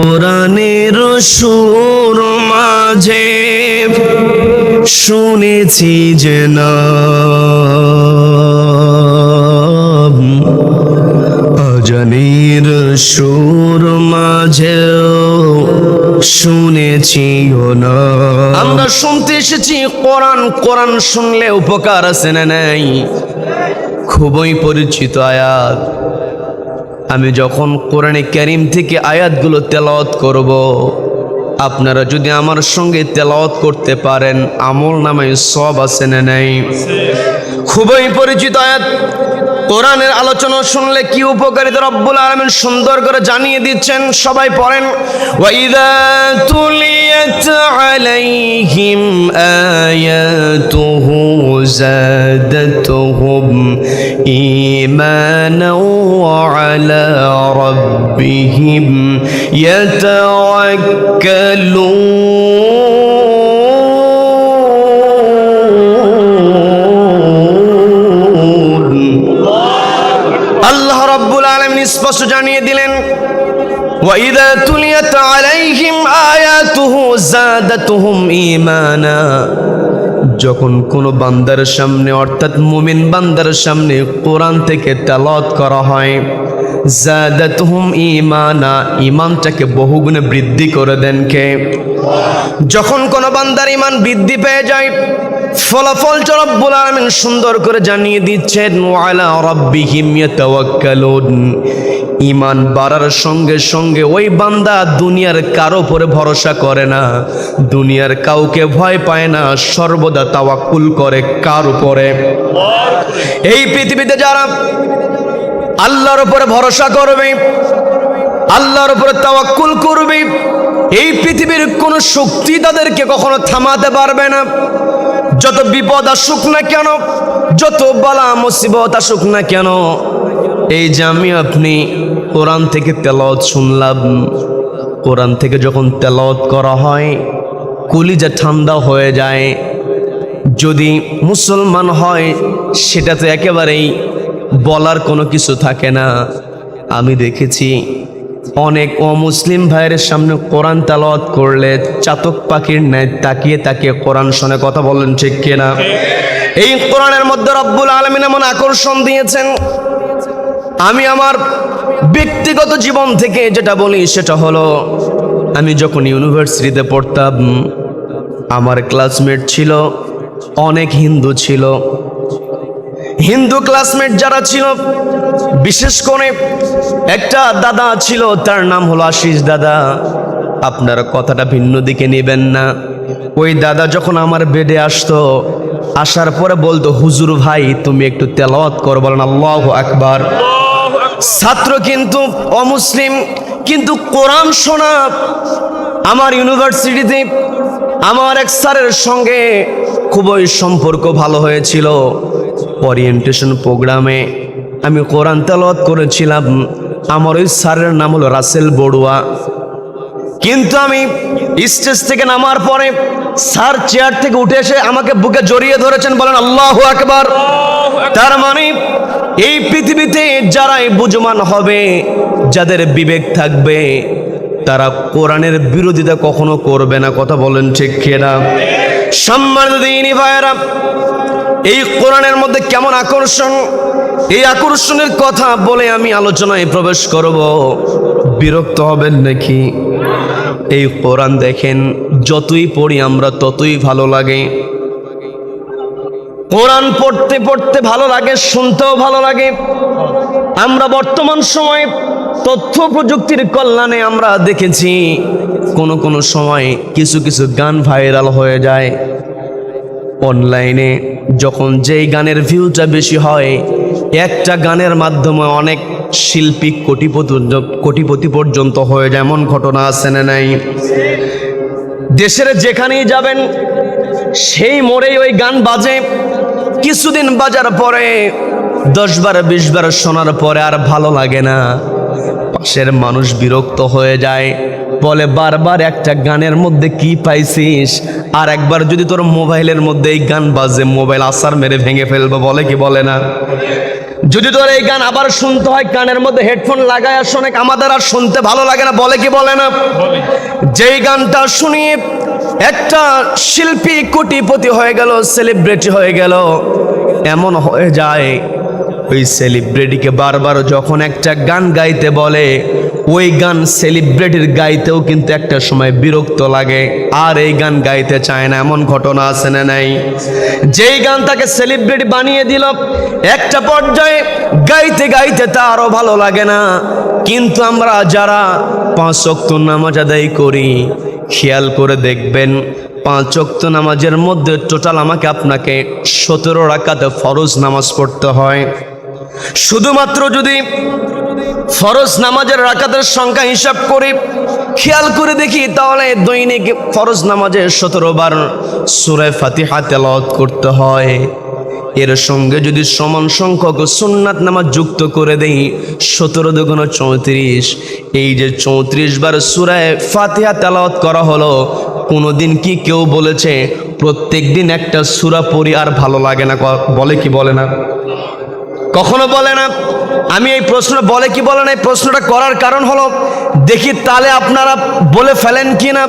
কোরআনের সুর মাঝে শুনেছি যে না অজনের সুর মাঝেও শুনেছি ও না আমরা শুনতে এসেছি, কোরআন কোরআন শুনলে উপকার আছে না নাই? খুবই পরিচিত আয়াত। আমি যখন কোরআনে ক্যারিম থেকে আয়াতগুলো তেলাওয়াত করব, আপনারা যদি আমার সঙ্গে তেলাওয়াত করতে পারেন, আমল নামায় সব আছে না নাই? খুবই পরিচিত আয়াত। কোরআনের আলোচনা শুনলে কি উপকারিতা রব্বুল আলামিন সুন্দর করে জানিয়ে দিচ্ছেন, সবাই পড়েন। ওয়াইদা তুলিয়াত আলাইহিম আয়াতুহু জাদাতুহুম ঈমানা। ওয়া আলা রাব্বিহিম ইয়াতাওয়াক্কালুন আল্লাহ রাব্বুল আলামিন স্পষ্ট জানিয়ে দিলেন ওয়াইদা তুলিয়াত আলাইহিম আয়াতুহু জাদাতুহুম ঈমানা যখন কোন বান্দার সামনে অর্থাৎ মুমিন বান্দার সামনে কোরআন থেকে তেলত করা হয় জাদাতুহুম ঈমানা, ঈমানটাকে বহুগুণে বৃদ্ধি করে দেন কে? যখন কোন বান্দার ঈমান বৃদ্ধি পেয়ে যায়, ফলাফল রব্বুল আলামিন সুন্দর করে জানিয়ে দিচ্ছেন, ওয়ালা রাব্বিহিম ইয়াতাওয়াক্কালুন। ঈমান বাড়ার সঙ্গে সঙ্গে ওই বান্দা দুনিয়ার কারও উপরে ভরসা করে না, দুনিয়ার কাউকে ভয় পায় না, সর্বদা তাওয়াক্কুল করে কার উপরে? এই পৃথিবীতে যারা আল্লাহর উপরে ভরসা করবে, আল্লাহর উপরে তাওয়াক্কুল করবে। এই পৃথিবীর কোনো শক্তি তাদেরকে কখনো থামাতে পারবে না। যত বিপদ আসুক না কেন, যত বালা মুসিবত আসুক না কেন, এই যে আমি আপনি কোরআন থেকে তেলাওয়াত শুনলাম, কোরআন থেকে যখন তেলাওয়াত করা হয়, কলিজা ঠান্ডা হয়ে যায়। যদি মুসলমান হয় সেটা তো একেবারেই বলার কোনো কিছু থাকে না। আমি দেখেছি অনেক অমুসলিম ভাইয়ের সামনে কোরআন তালাওয়াত করলে চাতক পাখির ন্যায় তাকিয়ে তাকিয়ে কোরআন শোনে কথা বলেন ঠিক কিনা? এই কোরআনের মধ্যে রব্বুল আলমিন এমন আকর্ষণ দিয়েছেন, আমি আমার ব্যক্তিগত জীবন থেকে যেটা বলি সেটা হলো, আমি যখন ইউনিভার্সিটিতে পড়তাম, আমার ক্লাসমেট ছিল, অনেক হিন্দু ছিল হিন্দু ক্লাসমেট যারা ছিল বিশেষ করে একটা দাদা ছিল তার নাম হলো আশিস দাদা। আপনার কথাটা ভিন্ন দিকে নেবেন না। ওই দাদা যখন আমার বেডে আসতো আসার পরে বলতো হুজুর ভাই তুমি একটু তেলাওয়াত কর। বলেন আল্লাহ আকবার। ছাত্র কিন্তু অমুসলিম কিন্তু কোরআন শোনা আমার ইউনিভার্সিটিতে আমার এক স্যারের সঙ্গে খুবই সম্পর্ক ভালো হয়েছিল। ওরিয়েন্টেশন প্রোগ্রামে আমি কোরআন তেলাওয়াত করেছিলাম। আমার ওই স্যারের নাম হলো রাসেল বড়ুয়া। কিন্তু আমি স্টেজ থেকে নামার পরে স্যার চেয়ার থেকে উঠে এসে আমাকে বুকে জড়িয়ে ধরেছেন, বলেন, আল্লাহ আকবার। তার মানে এই পৃথিবীতে যারাই বুঝমান হবে, যাদের বিবেক থাকবে, তারা কোরআনের বিরোধিতা কখনো করবে না। কথা বলেন ঠিক কিনা? সম্মানিত দিনী ভাইয়েরা এই কোরআনের মধ্যে কেমন আকর্ষণ? এই আকর্ষণের কথা বলে আমি আলোচনায় প্রবেশ করব। বিরক্ত হবেন নাকি? এই কোরআন দেখেন, যতই পড়ি আমরা ততই ভালো লাগে। কোরআন পড়তে পড়তে ভালো লাগে, শুনতেও ভালো লাগে। আমরা বর্তমান সময়ে তথ্য প্রযুক্তির কল্যাণে আমরা দেখেছি, কোনো কোনো সময় কিছু কিছু গান ভাইরাল হয়ে যায়। অনলাইনে যখন যেই গানের ভিউটা বেশি হয়, একটা গানের মাধ্যমে অনেক শিল্পী কোটিপতি কোটিপতি পর্যন্ত হয়ে যায়, এমন ঘটনা আছে না নাই? দেশের যেখানেই যাবেন, সেই মোড়েই ওই গান বাজে। কিছুদিন বাজার পরে দশ বার বিশ বার শোনার পরে আর ভালো লাগে না। পাশের মানুষ বিরক্ত হয়ে যায়, বলে, বারবার একটা গানের মধ্যে কি পাইছিস? আর একবার যদি তোর মোবাইলের মধ্যে এই গান বাজে, মোবাইল আসার মেরে ভেঙে ফেলব, বলে কি বলে না? যদি তোর এই গান আবার শুনতে হয়, কানের মধ্যে হেডফোন লাগায় শোনে, আমাদের আর শুনতে ভালো লাগে না, বলে কি বলে না? যেই গানটা শুনি, একটা শিল্পী কোটিপতি হয়ে গেল সেলিব্রিটি হয়ে গেল। এমন হয়ে যায়, ওই সেলিব্রিটিকে বারবার যখন একটা গান গাইতে বলে ওই গান সেলিব্রিটির গাইতেও কিন্তু একটা সময় বিরক্ত লাগে। আর এই গান গাইতে চায় না, এমন ঘটনা আছে না নাই? যেই গান তাকে সেলিব্রিটি বানিয়ে দিল, একটা পর্যায়ে গাইতে গাইতে তারও ভালো লাগে না। কিন্তু আমরা যারা পাঁচ অক্ত নামাজ আদায় করি, খেয়াল করে দেখবেন, পাঁচ অক্ত নামাজের মধ্যে টোটাল আমাকে আপনাকে সতেরো রাকাতে ফরজ নামাজ পড়তে হয়। শুধুমাত্র যদি ফরজ নামাজের রাকাতের সংখ্যা হিসাব করে, খেয়াল করে দেখি, তাহলে দৈনিক ফরজ নামাজের সতেরো বার সুরে ফাতিহা তেলাওয়াত করতে হয়। এর সঙ্গে যদি সমান সংখ্যক সুন্নাত নামাজ যুক্ত করে দেই, সতেরো দুগুণ চৌত্রিশ। এই যে চৌত্রিশ বার সুরায় ফাতিহা তেলাওয়াত করা হলো, কোনোদিন কি কেউ বলেছে, প্রত্যেক দিন একটা সুরা পড়ি আর ভালো লাগে না? বলে কি বলে না? কখনো বলে না। আমি এই প্রশ্ন বলে কি বলে না, এই প্রশ্নটা করার কারণ হলো, দেখি তালে আপনারা বলে ফেলেন কি না